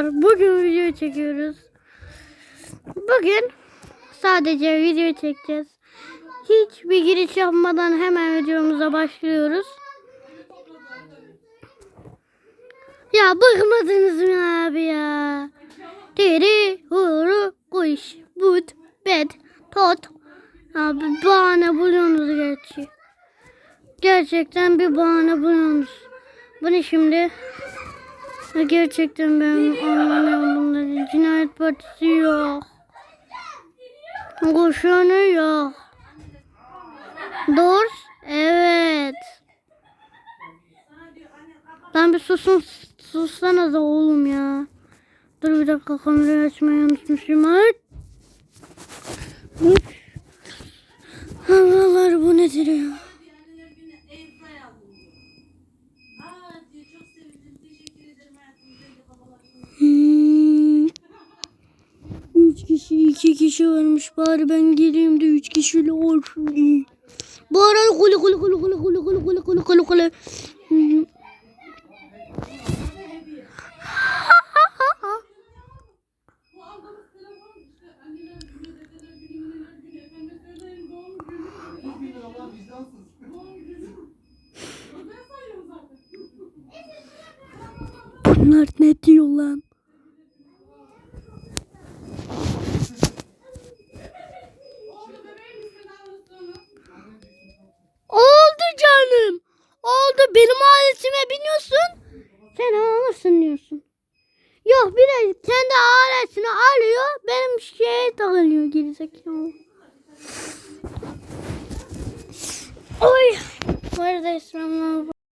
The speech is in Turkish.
Merhabalar. Bugün video çekiyoruz. Bugün sadece video çekeceğiz. Hiçbir giriş yapmadan hemen videomuza başlıyoruz. Ya bıkmadınız mı abi ya? Diri, huru, kuş, but, bed, tot. Abi bahane buluyorsunuz gerçi. Gerçekten bir bahane buluyorsunuz. Bu ne şimdi? Ya gerçekten ben anlamıyorum bunları. Cinayet partisi yok. Koşanı yok. Dors? Evet. Lan bir susun, sussana da oğlum ya. Dur bir dakika kamerayı açmayı unutmuşum. Ay. Üf. Allah'lar bu nedir ya? Hmm. Üç kişi, iki kişi varmış. Bari ben geleyim de üç kişiyle olsun. Bu arada kulu kulu kulu kulu kulu kulu kulu kulu kulu. Hmm. Bunlar ne diyor lan? Oldu canım. Oldu. Benim aletime biniyorsun. Sen alırsın diyorsun. Yok bir de kendi aletini alıyor. Benim şeye takılıyor gerizekalı. Oy. Bu arada